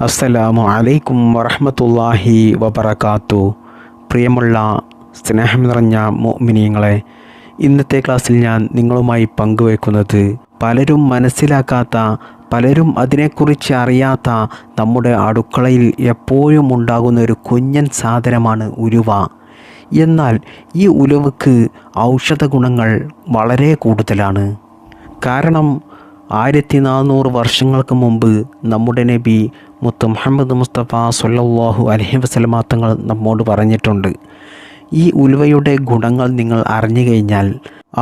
അസ്സലാമു അലൈക്കും വറഹമത്തല്ലാഹി വബറകാത്തു. പ്രിയമുള്ള സ്നേഹം നിറഞ്ഞ മോമിനിയങ്ങളെ ഇന്നത്തെ ക്ലാസ്സിൽ ഞാൻ നിങ്ങളുമായി പങ്കുവെക്കുന്നത് പലരും മനസ്സിലാക്കാത്ത പലരും അതിനെക്കുറിച്ച് അറിയാത്ത നമ്മുടെ അടുക്കളയിൽ എപ്പോഴും ഉണ്ടാകുന്ന ഒരു കുഞ്ഞൻ സാധനമാണ് ഉലുവ. എന്നാൽ ഈ ഉലുവക്ക് ഔഷധ ഗുണങ്ങൾ വളരെ കൂടുതലാണ്. കാരണം ആയിരത്തി നാനൂറ് വർഷങ്ങൾക്ക് മുമ്പ് നമ്മുടെ നബി മുത്ത് മുഹമ്മദ് മുസ്തഫ സൊല്ലാഹു അലഹി വസല്ലമ തങ്ങൾ നമ്മോട് പറഞ്ഞിട്ടുണ്ട്. ഈ ഉലുവയുടെ ഗുണങ്ങൾ നിങ്ങൾ അറിഞ്ഞു കഴിഞ്ഞാൽ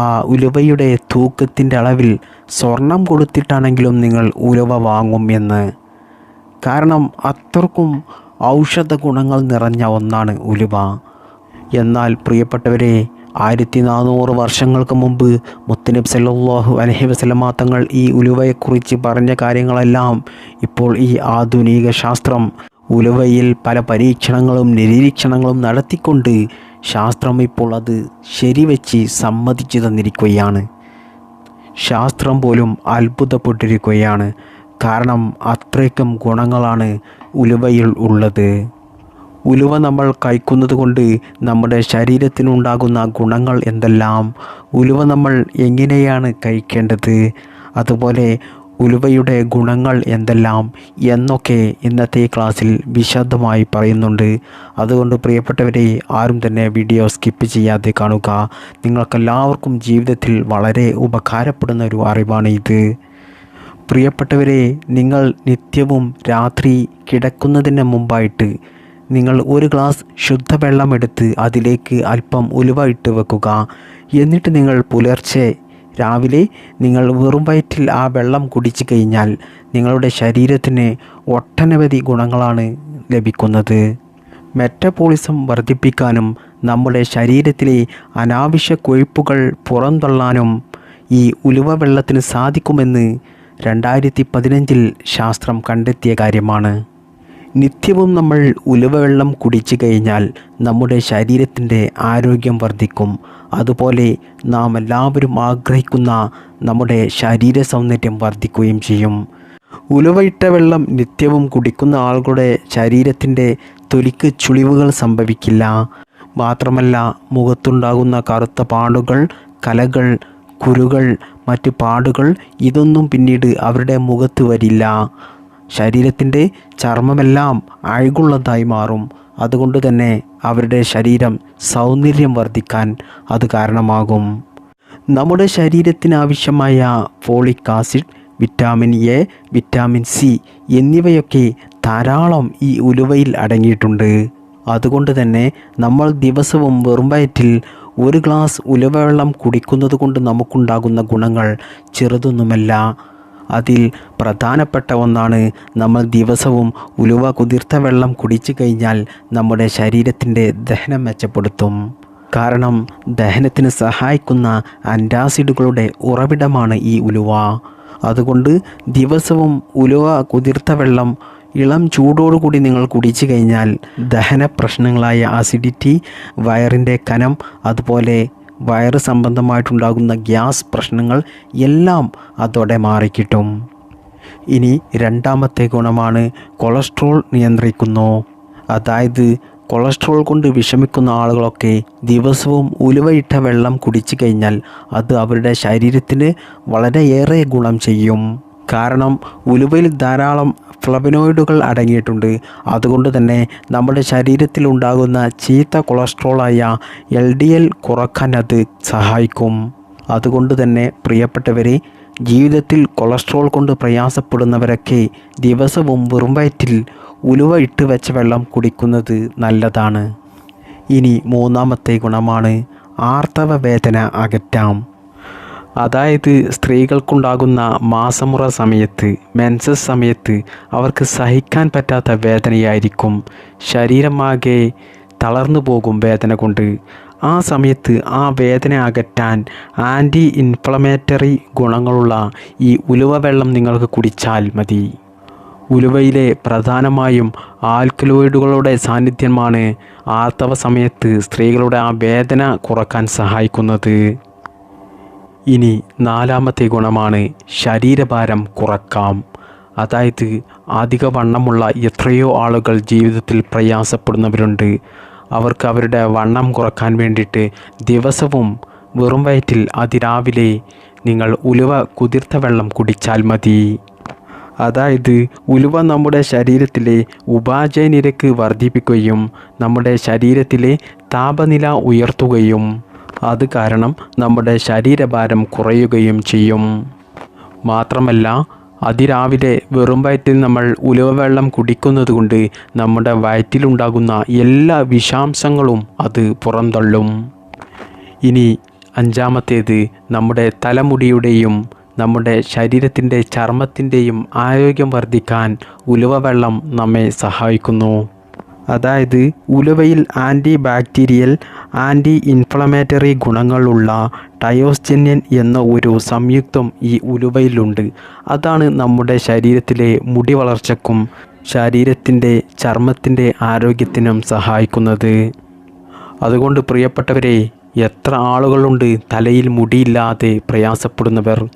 ആ ഉലുവയുടെ തൂക്കത്തിന്റെ അളവിൽ സ്വർണം കൊടുത്തിട്ടാണെങ്കിലും നിങ്ങൾ ഉലുവ വാങ്ങും എന്ന്. കാരണം അത്രക്കും ഔഷധ ഗുണങ്ങൾ നിറഞ്ഞ ഒന്നാണ് ഉലുവ. എന്നാൽ പ്രിയപ്പെട്ടവരെ ആയിരത്തി നാനൂറ് വർഷങ്ങൾക്ക് മുമ്പ് മുത്തനബ് സല്ലാഹു അലഹി വസല്ലമ തങ്ങൾ ഈ ഉലുവയെക്കുറിച്ച് പറഞ്ഞ കാര്യങ്ങളെല്ലാം ഇപ്പോൾ ഈ ആധുനിക ശാസ്ത്രം ഉലുവയിൽ പല പരീക്ഷണങ്ങളും നിരീക്ഷണങ്ങളും നടത്തിക്കൊണ്ട് ശാസ്ത്രം ഇപ്പോൾ അത് ശരിവെച്ച് സമ്മതിച്ചു തന്നിരിക്കുകയാണ്. ശാസ്ത്രം പോലും അത്ഭുതപ്പെട്ടിരിക്കുകയാണ്. കാരണം അത്രയ്ക്കും ഗുണങ്ങളാണ് ഉലുവയിൽ ഉള്ളത്. ഉലുവ നമ്മൾ കഴിക്കുന്നത് കൊണ്ട് നമ്മുടെ ശരീരത്തിനുണ്ടാകുന്ന ഗുണങ്ങൾ എന്തെല്ലാം? ഉലുവ നമ്മൾ എങ്ങനെയാണ് കഴിക്കേണ്ടത്? അതുപോലെ ഉലുവയുടെ ഗുണങ്ങൾ എന്തെല്ലാം? എന്നൊക്കെ ഇന്നത്തെ ക്ലാസ്സിൽ വിശദമായി പറയുന്നുണ്ട്. അതുകൊണ്ട് പ്രിയപ്പെട്ടവരെ ആരും തന്നെ വീഡിയോ സ്കിപ്പ് ചെയ്യാതെ കാണുക. നിങ്ങൾക്കെല്ലാവർക്കും ജീവിതത്തിൽ വളരെ ഉപകാരപ്പെടുന്ന ഒരു അറിവാണ് ഇത്. പ്രിയപ്പെട്ടവരെ നിങ്ങൾ നിത്യവും രാത്രി കിടക്കുന്നതിന് മുമ്പായിട്ട് നിങ്ങൾ ഒരു ഗ്ലാസ് ശുദ്ധവെള്ളം എടുത്ത് അതിലേക്ക് അല്പം ഉലുവ ഇട്ട് വെക്കുക. എന്നിട്ട് നിങ്ങൾ പുലർച്ചെ രാവിലെ നിങ്ങൾ വെറും വയറ്റിൽ ആ വെള്ളം കുടിച്ചു കഴിഞ്ഞാൽ നിങ്ങളുടെ ശരീരത്തിന് ഒട്ടനവധി ഗുണങ്ങളാണ് ലഭിക്കുന്നത്. മെറ്റബോളിസം വർദ്ധിപ്പിക്കാനും നമ്മുടെ ശരീരത്തിലെ അനാവശ്യ കൊഴുപ്പുകൾ പുറന്തള്ളാനും ഈ ഉലുവ വെള്ളത്തിന് സാധിക്കുമെന്ന് രണ്ടായിരത്തി പതിനഞ്ചിൽ ശാസ്ത്രം കണ്ടെത്തിയ കാര്യമാണ്. നിത്യവും നമ്മൾ ഉലുവവെള്ളം കുടിച്ചു കഴിഞ്ഞാൽ നമ്മുടെ ശരീരത്തിന്റെ ആരോഗ്യം വർദ്ധിക്കും. അതുപോലെ നാം എല്ലാവരും ആഗ്രഹിക്കുന്ന നമ്മുടെ ശരീര സൗന്ദര്യം വർദ്ധിക്കുകയും ചെയ്യും. ഉലുവയിട്ട വെള്ളം നിത്യവും കുടിക്കുന്ന ആളുകളുടെ ശരീരത്തിന്റെ തൊലിക്ക് ചുളിവുകൾ സംഭവിക്കില്ല. മാത്രമല്ല മുഖത്തുണ്ടാകുന്ന കറുത്ത പാടുകൾ കലകൾ കുരുകൾ മറ്റ് പാടുകൾ ഇതൊന്നും പിന്നീട് അവരുടെ മുഖത്ത് വരില്ല. ശരീരത്തിന്റെ ചർമ്മമെല്ലാം അഴകുള്ളതായി മാറും. അതുകൊണ്ട് തന്നെ അവരുടെ ശരീരം സൗന്ദര്യം വർദ്ധിക്കാൻ അത് കാരണമാകും. നമ്മുടെ ശരീരത്തിനാവശ്യമായ folic acid vitamin A vitamin C എന്നിവയൊക്കെ ധാരാളം ഈ ഉലുവയിൽ അടങ്ങിയിട്ടുണ്ട്. അതുകൊണ്ട് തന്നെ നമ്മൾ ദിവസവും വെറും വയറ്റിൽ ഒരു ഗ്ലാസ് ഉലുവവെള്ളം കുടിക്കുന്നത് കൊണ്ട് നമുക്കുണ്ടാകുന്ന ഗുണങ്ങൾ ചെറുതൊന്നുമല്ല. അതിൽ പ്രധാനപ്പെട്ട ഒന്നാണ് നമ്മൾ ദിവസവും ഉലുവ കുതിർത്ത വെള്ളം കുടിച്ചു കഴിഞ്ഞാൽ നമ്മുടെ ശരീരത്തിന്റെ ദഹനം മെച്ചപ്പെടുത്തും. കാരണം ദഹനത്തിന് സഹായിക്കുന്ന അന്റാസിഡുകളുടെ ഉറവിടമാണ് ഈ ഉലുവ. അതുകൊണ്ട് ദിവസവും ഉലുവ കുതിർത്ത വെള്ളം ഇളം ചൂടോടുകൂടി നിങ്ങൾ കുടിച്ചു കഴിഞ്ഞാൽ ദഹന പ്രശ്നങ്ങളായ ആസിഡിറ്റി വയറിന്റെ കനം അതുപോലെ വയറ് സംബന്ധമായിട്ടുണ്ടാകുന്ന ഗ്യാസ് പ്രശ്നങ്ങൾ എല്ലാം അതോടെ മാറിക്കിട്ടും. ഇനി രണ്ടാമത്തെ ഗുണമാണ് കൊളസ്ട്രോൾ നിയന്ത്രിക്കുന്നു. അതായത് കൊളസ്ട്രോൾ കൊണ്ട് വിഷമിക്കുന്ന ആളുകളൊക്കെ ദിവസവും ഉലുവയിട്ട വെള്ളം കുടിച്ചു കഴിഞ്ഞാൽ അത് അവരുടെ ശരീരത്തിന് വളരെയേറെ ഗുണം ചെയ്യും. കാരണം ഉലുവയിൽ ധാരാളം ഫ്ലവനോയിഡുകൾ അടങ്ങിയിട്ടുണ്ട്. അതുകൊണ്ട് തന്നെ നമ്മുടെ ശരീരത്തിൽ ഉണ്ടാകുന്ന ചീത്ത കൊളസ്ട്രോളായ എൽ ഡി എൽ കുറയ്ക്കാൻ അത് സഹായിക്കും. അതുകൊണ്ട് തന്നെ പ്രിയപ്പെട്ടവരെ ജീവിതത്തിൽ കൊളസ്ട്രോൾ കൊണ്ട് പ്രയാസപ്പെടുന്നവരൊക്കെ ദിവസവും വെറും വയറ്റിൽ ഉലുവ ഇട്ട് വെച്ച വെള്ളം കുടിക്കുന്നത് നല്ലതാണ്. ഇനി മൂന്നാമത്തെ ഗുണമാണ് ആർത്തവ വേദന അകറ്റാം. അതായത് സ്ത്രീകൾക്കുണ്ടാകുന്ന മാസമുറ സമയത്ത് മെൻസസ് സമയത്ത് അവർക്ക് സഹിക്കാൻ പറ്റാത്ത വേദനയായിരിക്കും. ശരീരമാകെ തളർന്നു പോകും വേദന കൊണ്ട്. ആ സമയത്ത് ആ വേദന അകറ്റാൻ ആന്റി ഇൻഫ്ലമേറ്ററി ഗുണങ്ങളുള്ള ഈ ഉലുവ വെള്ളം നിങ്ങൾക്ക് കുടിച്ചാൽ മതി. ഉലുവയിലെ പ്രധാനമായും ആൽക്കലോയിഡുകളുടെ സാന്നിധ്യമാണ് ആർത്തവ സമയത്ത് സ്ത്രീകളുടെ ആ വേദന കുറയ്ക്കാൻ സഹായിക്കുന്നത്. ഇനി നാലാമത്തെ ഗുണമാണ് ശരീരഭാരം കുറക്കാം. അതായത് അധിക വണ്ണമുള്ള എത്രയോ ആളുകൾ ജീവിതത്തിൽ പ്രയാസപ്പെടുന്നവരുണ്ട്. അവർക്ക് അവരുടെ വണ്ണം കുറയ്ക്കാൻ വേണ്ടിയിട്ട് ദിവസവും വെറും വയറ്റിൽ അതിരാവിലെ നിങ്ങൾ ഉലുവ കുതിർത്ത വെള്ളം കുടിച്ചാൽ മതി. അതായത് ഉലുവ നമ്മുടെ ശരീരത്തിലെ ഉപാജയ നിരക്ക് വർദ്ധിപ്പിക്കുകയും നമ്മുടെ ശരീരത്തിലെ താപനില ഉയർത്തുകയും അത് കാരണം നമ്മുടെ ശരീരഭാരം കുറയുകയും ചെയ്യും. മാത്രമല്ല അതിരാവിലെ വെറും വയറ്റിൽ നമ്മൾ ഉലുവ വെള്ളം കുടിക്കുന്നത് കൊണ്ട് നമ്മുടെ വയറ്റിലുണ്ടാകുന്ന എല്ലാ വിഷാംശങ്ങളും അത് പുറന്തള്ളും. ഇനി അഞ്ചാമത്തേത് നമ്മുടെ തലമുടിയുടെയും നമ്മുടെ ശരീരത്തിന്റെ ചർമ്മത്തിന്റെയും ആരോഗ്യം വർദ്ധിക്കാൻ ഉലുവ വെള്ളം നമ്മെ സഹായിക്കുന്നു. അതായത് ഉലുവയിൽ ആന്റി ബാക്ടീരിയൽ ആന്റി ഇൻഫ്ലമേറ്ററി ഗുണങ്ങളുള്ള ടയോസ്ജന്യൻ എന്ന ഒരു സംയുക്തം ഈ ഉലുവയിലുണ്ട്. അതാണ് നമ്മുടെ ശരീരത്തിലെ മുടി വളർച്ചക്കും ശരീരത്തിന്റെ ചർമ്മത്തിന്റെ ആരോഗ്യത്തിനും സഹായിക്കുന്നത്. അതുകൊണ്ട് പ്രിയപ്പെട്ടവരെ എത്ര ആളുകളുണ്ട് തലയിൽ മുടിയില്ലാതെ പ്രയാസപ്പെടുന്നവർ?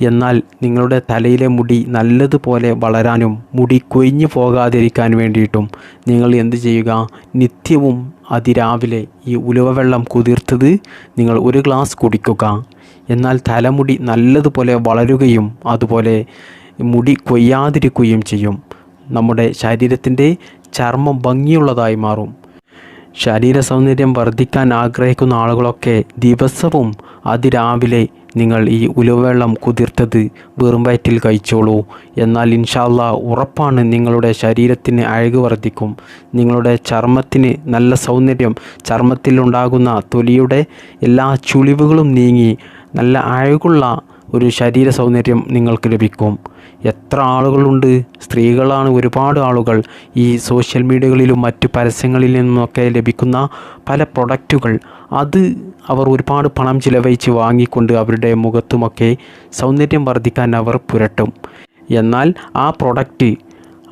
എന്നാൽ നിങ്ങളുടെ തലയിലെ മുടി നല്ലതുപോലെ വളരാനും മുടി കൊഴിഞ്ഞു പോകാതിരിക്കാൻ വേണ്ടിയിട്ടും നിങ്ങൾ എന്ത് ചെയ്യുക? നിത്യവും അതിരാവിലെ ഈ ഉലുവ വെള്ളം കുതിർത്തത് നിങ്ങൾ ഒരു ഗ്ലാസ് കുടിക്കുക. എന്നാൽ തലമുടി നല്ലതുപോലെ വളരുകയും അതുപോലെ മുടി കൊയ്യാതിരിക്കുകയും ചെയ്യും. നമ്മുടെ ശരീരത്തിന്റെ ചർമ്മം ഭംഗിയുള്ളതായി മാറും. ശരീര സൗന്ദര്യം വർദ്ധിക്കാൻ ആഗ്രഹിക്കുന്ന ആളുകളൊക്കെ ദിവസവും അതിരാവിലെ നിങ്ങൾ ഈ ഉലുവെള്ളം കുതിർത്തത് വെറും വയറ്റിൽ കഴിച്ചോളൂ. എന്നാൽ ഇൻഷാല്ല ഉറപ്പാണ് നിങ്ങളുടെ ശരീരത്തിന് അഴക് വർദ്ധിക്കും. നിങ്ങളുടെ ചർമ്മത്തിന് നല്ല സൗന്ദര്യം ചർമ്മത്തിലുണ്ടാകുന്ന തൊലിയുടെ എല്ലാ ചുളിവുകളും നീങ്ങി നല്ല അഴകുള്ള ഒരു ശരീര സൗന്ദര്യം നിങ്ങൾക്ക് ലഭിക്കും. എത്ര ആളുകളുണ്ട്? സ്ത്രീകളാണ് ഒരുപാട് ആളുകൾ. ഈ സോഷ്യൽ മീഡിയകളിലും മറ്റു പരസ്യങ്ങളിൽ നിന്നൊക്കെ ലഭിക്കുന്ന പല പ്രൊഡക്റ്റുകൾ. അത് അവർ ഒരുപാട് പണം ചിലവഴിച്ച് വാങ്ങിക്കൊണ്ട് അവരുടെ മുഖത്തുമൊക്കെ സൗന്ദര്യം വർദ്ധിക്കാൻ അവർ പുരട്ടും. എന്നാൽ ആ പ്രൊഡക്റ്റ്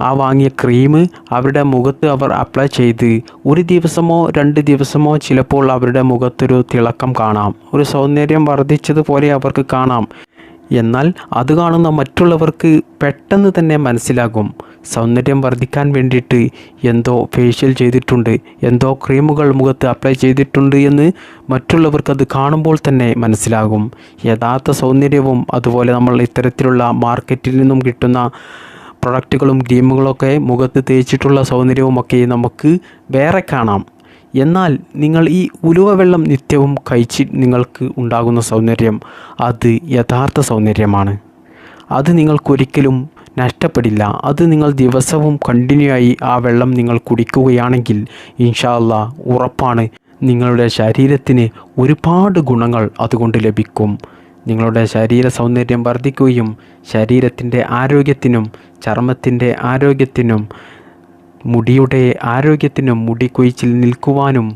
ആ വാങ്ങിയ ക്രീം അവരുടെ മുഖത്ത് അവർ അപ്ലൈ ചെയ്ത് ഒരു ദിവസമോ രണ്ട് ദിവസമോ ചിലപ്പോൾ അവരുടെ മുഖത്തൊരു തിളക്കം കാണാം. ഒരു സൗന്ദര്യം വർദ്ധിച്ചതുപോലെ അവർക്ക് കാണാം. എന്നാൽ അത് കാണുന്ന മറ്റുള്ളവർക്ക് പെട്ടെന്ന് തന്നെ മനസ്സിലാകും. സൗന്ദര്യം വർദ്ധിക്കാൻ വേണ്ടിയിട്ട് എന്തോ ഫേഷ്യൽ ചെയ്തിട്ടുണ്ട് എന്തോ ക്രീമുകൾ മുഖത്ത് അപ്ലൈ ചെയ്തിട്ടുണ്ട് എന്ന് മറ്റുള്ളവർക്കത് കാണുമ്പോൾ തന്നെ മനസ്സിലാകും. യഥാർത്ഥ സൗന്ദര്യവും അതുപോലെ നമ്മൾ ഇത്തരത്തിലുള്ള മാർക്കറ്റിൽ നിന്നും കിട്ടുന്ന പ്രൊഡക്റ്റുകളും ക്രീമുകളൊക്കെ മുഖത്ത് തേച്ചിട്ടുള്ള സൗന്ദര്യവുമൊക്കെ നമുക്ക് വേറെ കാണാം. എന്നാൽ നിങ്ങൾ ഈ ഉലുവ വെള്ളം നിത്യവും കഴിച്ച് നിങ്ങൾക്ക് ഉണ്ടാകുന്ന സൗന്ദര്യം അത് യഥാർത്ഥ സൗന്ദര്യമാണ്. അത് നിങ്ങൾക്കൊരിക്കലും നഷ്ടപ്പെടില്ല. അത് നിങ്ങൾ ദിവസവും കണ്ടിന്യൂ ആയി ആ വെള്ളം നിങ്ങൾ കുടിക്കുകയാണെങ്കിൽ ഇൻഷാല്ല ഉറപ്പാണ് നിങ്ങളുടെ ശരീരത്തിന് ഒരുപാട് ഗുണങ്ങൾ അതുകൊണ്ട് ലഭിക്കും. നിങ്ങളുടെ ശരീര സൗന്ദര്യം വർദ്ധിക്കുകയും ശരീരത്തിന്റെ ആരോഗ്യത്തിനും ചർമ്മത്തിന്റെ ആരോഗ്യത്തിനും മുടിയുടെ ആരോഗ്യത്തിനും മുടി കൊഴിച്ചിൽ നിൽക്കുവാനും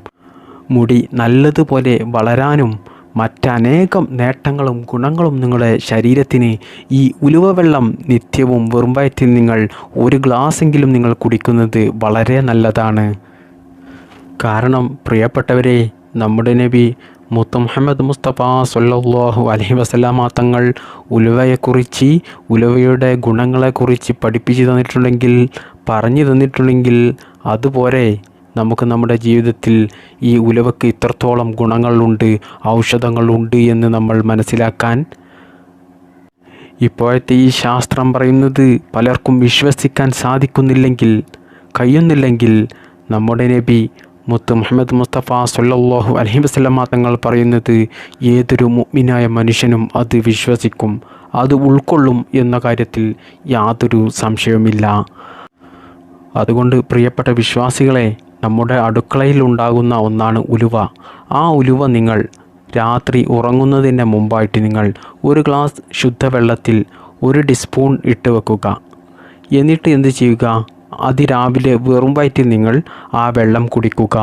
മുടി നല്ലതുപോലെ വളരാനും മറ്റനേകം നേട്ടങ്ങളും ഗുണങ്ങളും നിങ്ങളുടെ ശരീരത്തിന് ഈ ഉലുവ വെള്ളം നിത്യവും വെറും വയറ്റിൽ നിങ്ങൾ ഒരു ഗ്ലാസ്സെങ്കിലും നിങ്ങൾ കുടിക്കുന്നത് വളരെ നല്ലതാണ്. കാരണം പ്രിയപ്പെട്ടവരെ നമ്മുടെ നബി മുത്ത മുഹമ്മദ് മുസ്തഫ സൊല്ലാഹു അലഹി വസല്ലാമ തങ്ങൾ ഉലുവയെക്കുറിച്ച് ഉലുവയുടെ ഗുണങ്ങളെക്കുറിച്ച് പഠിപ്പിച്ചു തന്നിട്ടുണ്ടെങ്കിൽ പറഞ്ഞു തന്നിട്ടുണ്ടെങ്കിൽ അതുപോലെ നമുക്ക് നമ്മുടെ ജീവിതത്തിൽ ഈ ഉലവക്ക് ഇത്രത്തോളം ഗുണങ്ങളുണ്ട് ഔഷധങ്ങളുണ്ട് എന്ന് നമ്മൾ മനസ്സിലാക്കാൻ ഇപ്പോഴത്തെ ഈ ശാസ്ത്രം പറയുന്നത് പലർക്കും വിശ്വസിക്കാൻ സാധിക്കുന്നില്ലെങ്കിൽ കഴിയുന്നില്ലെങ്കിൽ നമ്മുടെ നബി മുത്ത് മുഹമ്മദ് മുസ്തഫ സല്ലല്ലാഹു അലഹി വസല്ലമ തങ്ങൾ പറയുന്നത് ഏതൊരു മുഗ്മിനായ മനുഷ്യനും അത് വിശ്വസിക്കും അത് ഉൾക്കൊള്ളും എന്ന കാര്യത്തിൽ യാതൊരു സംശയവുമില്ല. അതുകൊണ്ട് പ്രിയപ്പെട്ട വിശ്വാസികളെ നമ്മുടെ അടുക്കളയിൽ ഉണ്ടാകുന്ന ഒന്നാണ് ഉലുവ. ആ ഉലുവ നിങ്ങൾ രാത്രി ഉറങ്ങുന്നതിന് മുമ്പായിട്ട് നിങ്ങൾ ഒരു ഗ്ലാസ് ശുദ്ധവെള്ളത്തിൽ ഒരു ടീസ്പൂൺ ഇട്ട് വെക്കുക. എന്നിട്ട് എന്ത് ചെയ്യുക? അതിരാവിലെ വെറും വയറ്റിൽ നിങ്ങൾ ആ വെള്ളം കുടിക്കുക.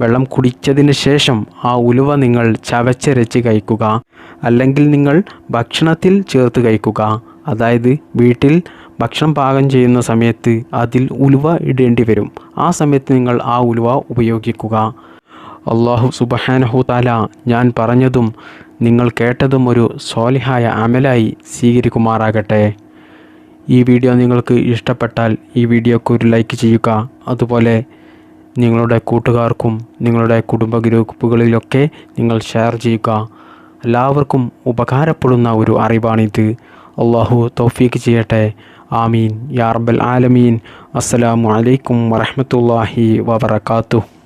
വെള്ളം കുടിച്ചതിന് ശേഷം ആ ഉലുവ നിങ്ങൾ ചവച്ചരച്ച് കഴിക്കുക. അല്ലെങ്കിൽ നിങ്ങൾ ഭക്ഷണത്തിൽ ചേർത്ത് കഴിക്കുക. അതായത് വീട്ടിൽ ഭക്ഷണം പാകം ചെയ്യുന്ന സമയത്ത് അതിൽ ഉലുവ ഇടേണ്ടി വരും. ആ സമയത്ത് നിങ്ങൾ ആ ഉലുവ ഉപയോഗിക്കുക. അള്ളാഹു സുബഹാനഹു താല ഞാൻ പറഞ്ഞതും നിങ്ങൾ കേട്ടതും ഒരു സോലിഹായ അമലായി സ്വീകരിക്കുമാറാകട്ടെ. ഈ വീഡിയോ നിങ്ങൾക്ക് ഇഷ്ടപ്പെട്ടാൽ ഈ വീഡിയോക്ക് ഒരു ലൈക്ക് ചെയ്യുക. അതുപോലെ നിങ്ങളുടെ കൂട്ടുകാർക്കും നിങ്ങളുടെ കുടുംബ ഗ്രൂപ്പുകളിലൊക്കെ നിങ്ങൾ ഷെയർ ചെയ്യുക. എല്ലാവർക്കും ഉപകാരപ്പെടുന്ന ഒരു അറിവാണിത്. അള്ളാഹു തൗഫീക്ക് ചെയ്യട്ടെ. ആമീൻ. യാ റബ്ബൽ ആലമീൻ. അസ്സലാമു അലൈക്കും വറഹ്മത്തുള്ളാഹി വബറകാതുഹു.